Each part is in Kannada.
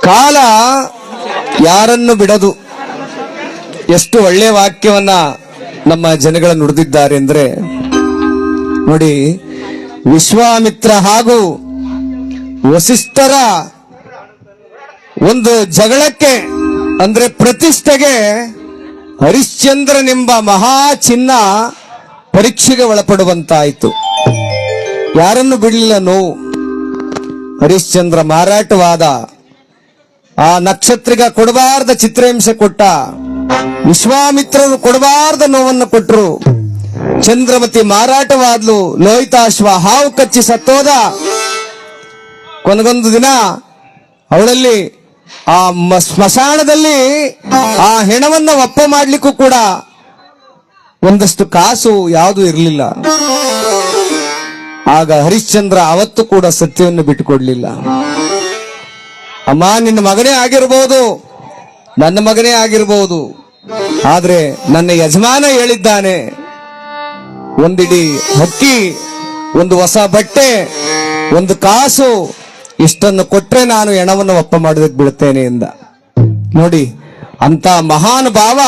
ಕಾಲ ಯಾರನ್ನು ಬಿಡದು? ಎಷ್ಟು ಒಳ್ಳೆಯ ವಾಕ್ಯವನ್ನ ನಮ್ಮ ಜನಗಳ ನುಡಿದಿದ್ದಾರೆ ಅಂದ್ರೆ, ನೋಡಿ, ವಿಶ್ವಾಮಿತ್ರ ಹಾಗೂ ವಸಿಷ್ಠರ ಒಂದು ಜಗಳಕ್ಕೆ, ಅಂದ್ರೆ ಪ್ರತಿಷ್ಠೆಗೆ ಹರಿಶ್ಚಂದ್ರನೆಂಬ ಮಹಾ ಚಿನ್ನ ಪರೀಕ್ಷೆಗೆ ಒಳಪಡುವಂತಾಯಿತು. ಯಾರನ್ನು ಬಿಡಲಿಲ್ಲ ನೋವು? ಹರಿಶ್ಚಂದ್ರ ಮಾರಾಟವಾದ ಆ ನಕ್ಷತ್ರಿಗ ಕೊಡಬಾರ್ದ ಚಿತ್ರಹಿಂಸೆ ಕೊಟ್ಟ, ವಿಶ್ವಾಮಿತ್ರರು ಕೊಡಬಾರ್ದ ನೋವನ್ನು ಕೊಟ್ಟರು ಚಂದ್ರಮತಿ ಮಾರಾಟವಾದ್ಲು, ಲೋಹಿತಾಶ್ವ ಹಾವು ಕಚ್ಚಿ ಸತ್ತೋದ. ಕೊನೆಗೊಂದು ದಿನ, ಅವಳಲ್ಲಿ, ಆ ಸ್ಮಶಾನದಲ್ಲಿ ಆ ಹೆಣವನ್ನ ಒಪ್ಪ ಮಾಡ್ಲಿಕ್ಕೂ ಕೂಡ ಒಂದಷ್ಟು ಕಾಸು ಯಾವುದು ಇರಲಿಲ್ಲ. ಆಗ ಹರಿಶ್ಚಂದ್ರ ಅವತ್ತು ಕೂಡ ಸತ್ಯವನ್ನು ಬಿಟ್ಟುಕೊಡ್ಲಿಲ್ಲ. ಅಮ್ಮ, ನಿನ್ನ ಮಗನೇ ಆಗಿರ್ಬೋದು. ನನ್ನ ಮಗನೇ ಆಗಿರ್ಬೋದು. ಆದ್ರೆ ನನ್ನ ಯಜಮಾನ ಹೇಳಿದ್ದಾನೆ, ಒಂದಿಡಿ ಹಕ್ಕಿ, ಒಂದು ಹೊಸ ಬಟ್ಟೆ, ಒಂದು ಕಾಸು, ಇಷ್ಟನ್ನು ಕೊಟ್ರೆ ನಾನು ಹೆಣವನ್ನು ಒಪ್ಪ ಮಾಡೋದಕ್ಕೆ ಬಿಡುತ್ತೇನೆ ಎಂದ. ನೋಡಿ ಅಂತ ಮಹಾನ್ ಭಾವ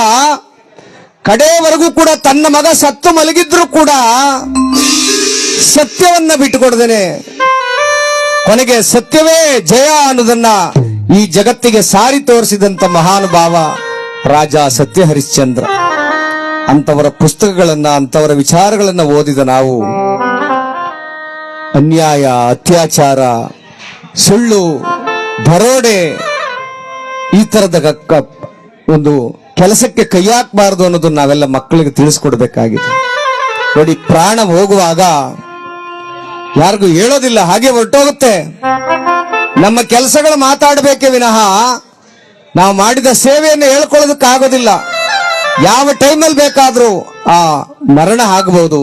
ಕಡೆಯವರೆಗೂ ಕೂಡ ತನ್ನ ಮಗ ಸತ್ತು ಮಲಗಿದ್ರು ಕೂಡ ಸತ್ಯವನ್ನ ಬಿಟ್ಟುಕೊಡದೇನೆ. ಕೊನೆಗೆ ಸತ್ಯವೇ ಜಯ ಅನ್ನೋದನ್ನ ಈ ಜಗತ್ತಿಗೆ ಸಾರಿ ತೋರಿಸಿದಂತ ಮಹಾನುಭಾವ ರಾಜ ಸತ್ಯ ಹರಿಶ್ಚಂದ್ರ ಅಂತವರ ಪುಸ್ತಕಗಳನ್ನ ಅಂತವರ ವಿಚಾರಗಳನ್ನ ಓದಿದ ನಾವು ಅನ್ಯಾಯ, ಅತ್ಯಾಚಾರ, ಸುಳ್ಳು ಬರೋಡೆ ಈ ತರದ ಒಂದು ಕೆಲಸಕ್ಕೆ ಕೈ ಹಾಕಬಾರದು ಅನ್ನೋದನ್ನ ನಾವೆಲ್ಲ ಮಕ್ಕಳಿಗೆ ತಿಳಿಸ್ಕೊಡ್ಬೇಕಾಗಿದೆ. ನೋಡಿ, ಪ್ರಾಣ ಹೋಗುವಾಗ ಯಾರಿಗೂ ಹೇಳೋದಿಲ್ಲ, ಹಾಗೆ ಹೊರಟೋಗುತ್ತೆ. ನಮ್ಮ ಕೆಲಸಗಳು ಮಾತಾಡಬೇಕೆ ವಿನಃ ನಾವು ಮಾಡಿದ ಸೇವೆಯನ್ನು ಹೇಳ್ಕೊಳ್ಳೋದಕ್ಕಾಗೋದಿಲ್ಲ. ಯಾವ ಟೈಮಲ್ಲಿ ಬೇಕಾದ್ರೂ ಆ ಮರಣ ಆಗಬಹುದು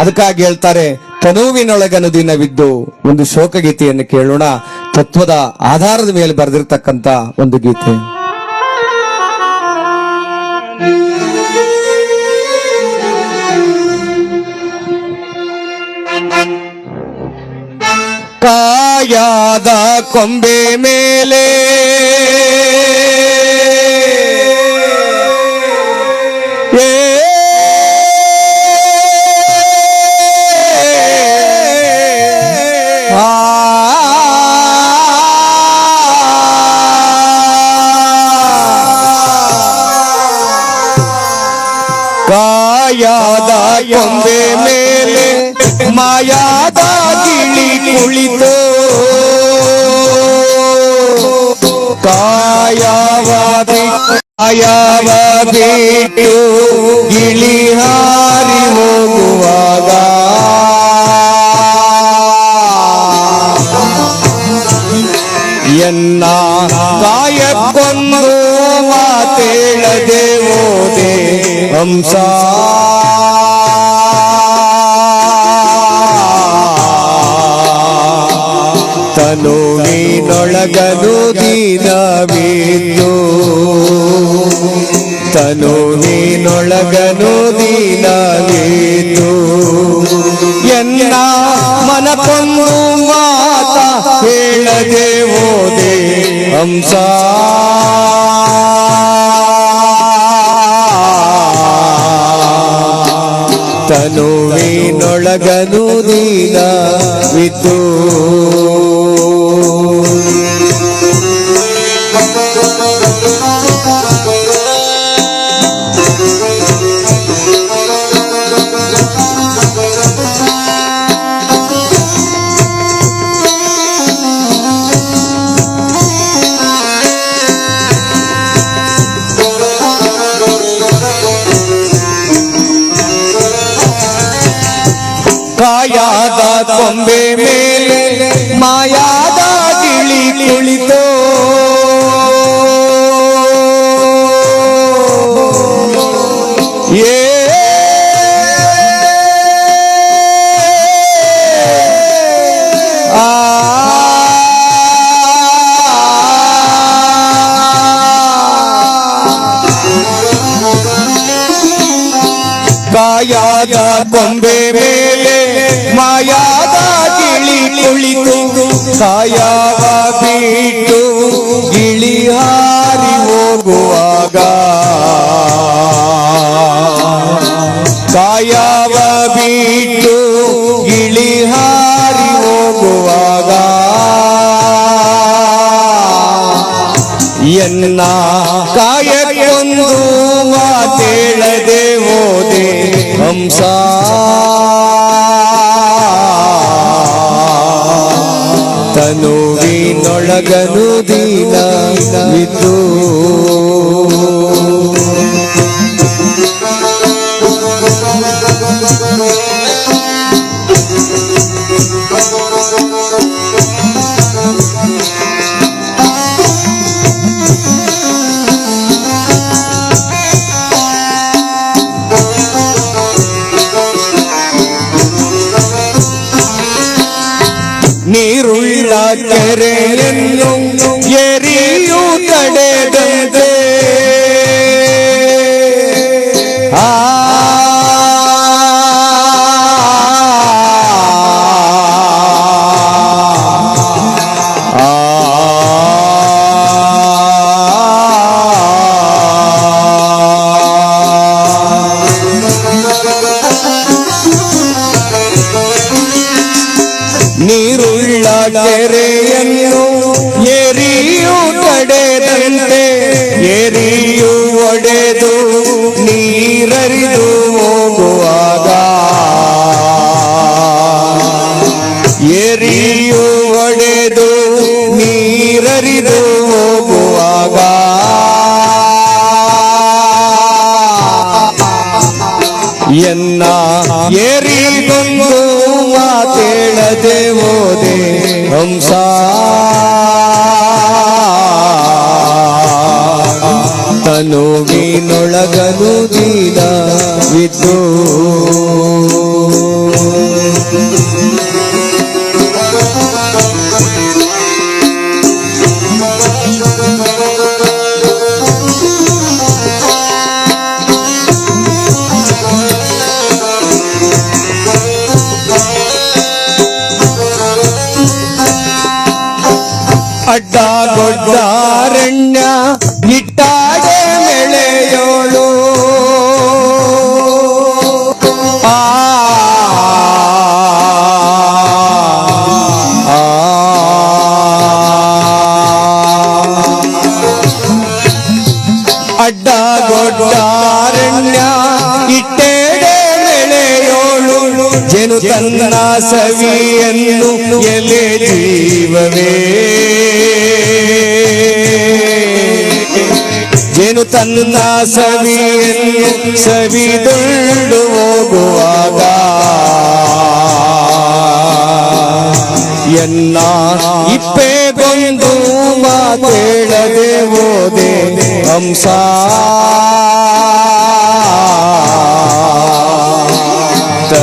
ಅದಕ್ಕಾಗಿ ಹೇಳ್ತಾರೆ ತನುವಿನೊಳಗನು ದಿನವಿದ್ದು ಒಂದು ಶೋಕಗೀತೆಯನ್ನು ಕೇಳೋಣ. ತತ್ವದ ಆಧಾರದ ಮೇಲೆ ಬರೆದಿರ್ತಕ್ಕಂತ ಒಂದು ಗೀತೆ. ಕಾಯಾದ ಕೊಂಬೆ ಮೇಲೆ ಮಾಯಾದ ಗಿಳಿ ಕುಳಿತು. ಕಾಯವಾದಿ ಕಾಯವ ಬಿಟ್ಟು ಗಿಳಿ ಹಾರಿ ಹೋಗುವಾಗ. ಎನ್ನ ಕಾಯಕ್ಕೊಂದು ಮಾತೇಳದೆ ಓದೆ ಹಂಸ. ತನುವಿನೊಳಗನು ದೀನವಿದ್ದು ತನುವಿನೊಳಗನು ದೀನವಿದ್ದು ಎನ್ನ ಮನಕೊಂದು ಮಾತ ಹೇಳದೆ ಓದೆ ಹಂಸ. ತನುವಿನೊಳಗನು ದೀನವಿದ್ದು ಕಾಯಾದ ಕೊಂಬೆ ಮೇಲೆ ಮಾಯಾದ ಗಿಳಿ ಕುಳಿತೋ ಏ ಕಾಯಾದ ಕೊಂಬೆ ಮೇಲೆ ಸಾಯವ ಬಿಟ್ಟು ಇಳಿಹಾರಿ ಹೋಗುವಾಗ ತನುವಿನೊಳಗನು മക്കരയെന്ന് ಎನ್ನ ಏರಿಗೊಂದು ಮಾತೇಳದೆ ಹೋದೆ ಹಂಸ ಸವಿಯನ್ನು ಎಲೆ ಜೀವವೇ. ಜೇನು ತನ್ನ ಸವಿಯನ್ನು ಸವಿದುಳ್ಳು ಹೋಗುವಾಗ. ಎನ್ನ ಇಪ್ಪೆಗೊಂದು ಮಾತೇಳದೆ ಓದೆ ಹಂಸ.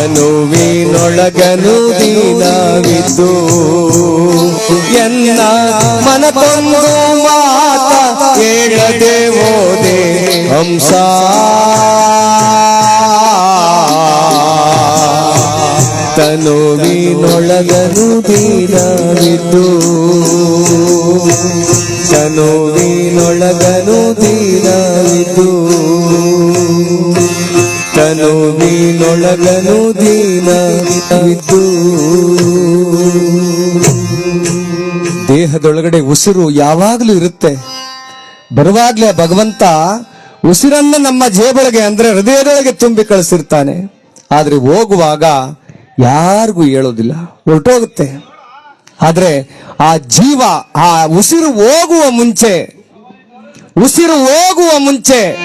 ತನುವಿನೊಳಗನು ದೀನವಿದ್ದು ಎನ್ನ ಮನಕೊಂದು ಮಾತ ಕೇಳದೆ ಹೋದೆ ಹಂಸ ತನುವಿನೊಳಗನು ದೀನವಿದ್ದು ತನುವಿನೊಳಗನು ದೀನವಿದ್ದು ತನುವಿನೊಳಗನು ದೀನವಿದ್ದು ದೇಹದೊಳಗಡೆ ಉಸಿರು ಯಾವಾಗಲೂ ಇರುತ್ತೆ. ಬರುವಾಗ್ಲೇ ಭಗವಂತ ಉಸಿರನ್ನ ನಮ್ಮ ಜೇಬೊಳಗೆ ಅಂದ್ರೆ ಹೃದಯದೊಳಗೆ ತುಂಬಿ ಕಳಿಸಿರ್ತಾನೆ. ಆದ್ರೆ ಹೋಗುವಾಗ ಯಾರಿಗೂ ಹೇಳೋದಿಲ್ಲ. ಹೊರಟೋಗುತ್ತೆ ಆದ್ರೆ ಆ ಜೀವ, ಆ ಉಸಿರು ಹೋಗುವ ಮುಂಚೆ, ಉಸಿರು ಹೋಗುವ ಮುಂಚೆ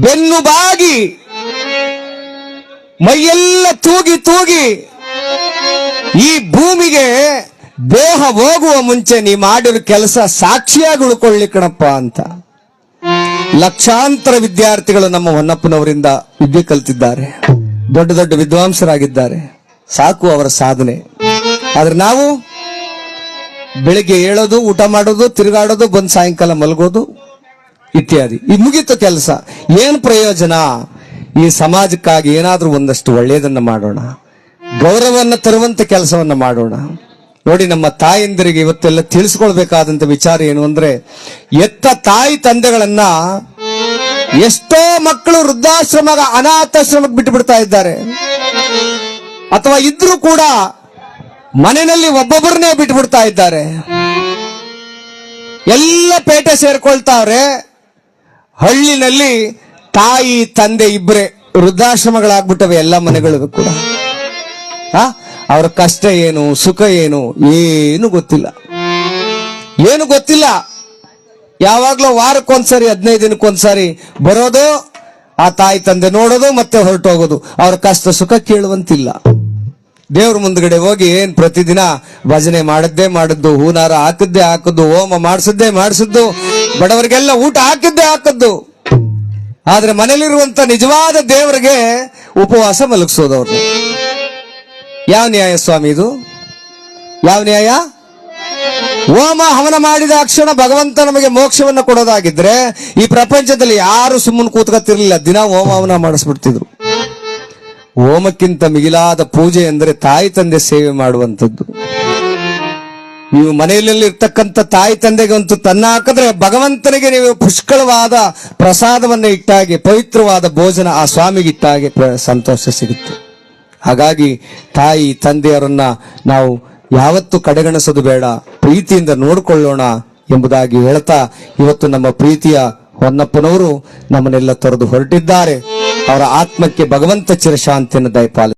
ಬೆನ್ನು ಬಾಗಿ ಮೈಯೆಲ್ಲ ತೂಗಿ ತೂಗಿ ಈ ಭೂಮಿಗೆ ದೇಹ ಹೋಗುವ ಮುಂಚೆ ನೀ ಮಾಡಿರೋ ಕೆಲಸ ಸಾಕ್ಷಿಯಾಗಿ ಉಳ್ಕೊಳ್ಳಿಕ್ಕಣಪ್ಪ ಅಂತ. ಲಕ್ಷಾಂತರ ವಿದ್ಯಾರ್ಥಿಗಳು ನಮ್ಮ ಹೊನ್ನಪ್ಪನವರಿಂದ ವಿದ್ಯೆ ಕಲ್ತಿದ್ದಾರೆ. ದೊಡ್ಡ ದೊಡ್ಡ ವಿದ್ವಾಂಸರಾಗಿದ್ದಾರೆ. ಸಾಕು ಅವರ ಸಾಧನೆ. ಆದ್ರೆ ನಾವು ಬೆಳಿಗ್ಗೆ ಏಳೋದು, ಊಟ ಮಾಡೋದು, ತಿರುಗಾಡೋದು, ಬಂದು ಸಾಯಂಕಾಲ ಮಲಗೋದು ಇತ್ಯಾದಿ. ಇದು ಮುಗೀತು ಕೆಲಸ. ಏನ್ ಪ್ರಯೋಜನ? ಈ ಸಮಾಜಕ್ಕಾಗಿ ಏನಾದ್ರೂ ಒಂದಷ್ಟು ಒಳ್ಳೆಯದನ್ನ ಮಾಡೋಣ. ಗೌರವವನ್ನು ತರುವಂತ ಕೆಲಸವನ್ನ ಮಾಡೋಣ. ನೋಡಿ, ನಮ್ಮ ತಾಯಂದಿರಿಗೆ ಇವತ್ತೆಲ್ಲ ತಿಳಿಸ್ಕೊಳ್ಬೇಕಾದಂತ ವಿಚಾರ ಏನು ಅಂದ್ರೆ, ಎತ್ತ ತಾಯಿ ತಂದೆಗಳನ್ನ ಎಷ್ಟೋ ಮಕ್ಕಳು ವೃದ್ಧಾಶ್ರಮ ಅನಾಥಾಶ್ರಮಕ್ಕೆ ಬಿಟ್ಟು ಬಿಡ್ತಾ ಇದ್ದಾರೆ. ಅಥವಾ ಇದ್ರೂ ಕೂಡ ಮನೆಯಲ್ಲಿ ಒಬ್ಬೊಬ್ಬರನ್ನೇ ಬಿಟ್ಟು ಬಿಡ್ತಾ ಇದ್ದಾರೆ. ಎಲ್ಲ ಪೇಟೆ ಸೇರ್ಕೊಳ್ತಾವ್ರೆ. ಹಳ್ಳಿನಲ್ಲಿ ತಾಯಿ, ತಂದೆ ಇಬ್ಬರೇ ವೃದ್ಧಾಶ್ರಮಗಳಾಗ್ಬಿಟ್ಟವೆ ಎಲ್ಲ ಮನೆಗಳಿಗೂ ಕೂಡ. ಆ? ಅವ್ರ ಕಷ್ಟ ಏನು, ಸುಖ ಏನು ಏನು ಗೊತ್ತಿಲ್ಲ. ಏನು ಗೊತ್ತಿಲ್ಲ? ಯಾವಾಗ್ಲೂ ವಾರಕ್ಕೊಂದ್ಸರಿ, ಹದಿನೈದು ದಿನಕ್ಕೊಂದ್ಸರಿ ಬರೋದು, ಆ ತಾಯಿ, ತಂದೆ ನೋಡೋದು ಮತ್ತೆ ಹೊರಟೋಗೋದು. ಅವ್ರ ಕಷ್ಟ, ಸುಖ ಕೇಳುವಂತಿಲ್ಲ. ದೇವ್ರ ಮುಂದ್ಗಡೆ ಹೋಗಿ ಏನ್ ಪ್ರತಿದಿನ ಭಜನೆ ಮಾಡದ್ದೇ ಮಾಡದ್ದು, ಹೂನಾರ ಹಾಕಿದ್ದೇ ಹಾಕದ್ದು, ಹೋಮ ಮಾಡಿಸಿದ್ದೇ ಮಾಡಿಸಿದ್ದು, ಬಡವರಿಗೆಲ್ಲ ಊಟ ಹಾಕಿದ್ದೇ ಹಾಕದ್ದು. ಆದ್ರೆ ಮನೇಲಿರುವಂತ ನಿಜವಾದ ದೇವರಿಗೆ ಉಪವಾಸ ಮಲಗಿಸೋದು ಅವ್ರನ್ನ ಯಾವ ನ್ಯಾಯ ಸ್ವಾಮಿ ಇದು? ಯಾವ ನ್ಯಾಯ? ಹೋಮ ಹವನ ಮಾಡಿದ ಅಕ್ಷಣ ಭಗವಂತ ನಮಗೆ ಮೋಕ್ಷವನ್ನ ಕೊಡೋದಾಗಿದ್ರೆ ಈ ಪ್ರಪಂಚದಲ್ಲಿ ಯಾರು ಸುಮ್ಮನೆ ಕೂತ್ಕೊತಿರ್ಲಿಲ್ಲ ದಿನ ಹೋಮ ಹವನ ಮಾಡಿಸ್ಬಿಡ್ತಿದ್ರು. ಹೋಮಕ್ಕಿಂತ ಮಿಗಿಲಾದ ಪೂಜೆ ಎಂದರೆ ತಾಯಿ ತಂದೆ ಸೇವೆ ಮಾಡುವಂಥದ್ದು. ನೀವು ಮನೆಯಲ್ಲಿ ಇರ್ತಕ್ಕಂಥ ತಾಯಿ ತಂದೆಗೆ ಒಂದು ತನ್ನ ಹಾಕಿದ್ರೆ ಭಗವಂತನಿಗೆ ನೀವು ಪುಷ್ಕಳವಾದ ಪ್ರಸಾದವನ್ನು ಇಟ್ಟಾಗೆ ಪವಿತ್ರವಾದ ಭೋಜನ ಆ ಸ್ವಾಮಿಗೆ ಇಟ್ಟಾಗೆ ಪ್ರ- ಸಂತೋಷ ಸಿಗುತ್ತೆ. ಹಾಗಾಗಿ ತಾಯಿ ತಂದೆಯರನ್ನ ನಾವು ಯಾವತ್ತು ಕಡೆಗಣಿಸೋದು ಬೇಡ. ಪ್ರೀತಿಯಿಂದ ನೋಡಿಕೊಳ್ಳೋಣ ಎಂಬುದಾಗಿ ಹೇಳ್ತಾ ಇವತ್ತು ನಮ್ಮ ಪ್ರೀತಿಯ ಹೊನ್ನಪ್ಪನವರು ನಮ್ಮನ್ನೆಲ್ಲ ತೊರೆದು ಹೊರಟಿದ್ದಾರೆ. ಅವರ ಆತ್ಮಕ್ಕೆ ಭಗವಂತ ಚಿರಶಾಂತಿಯನ್ನು ದಯಪಾಲಿ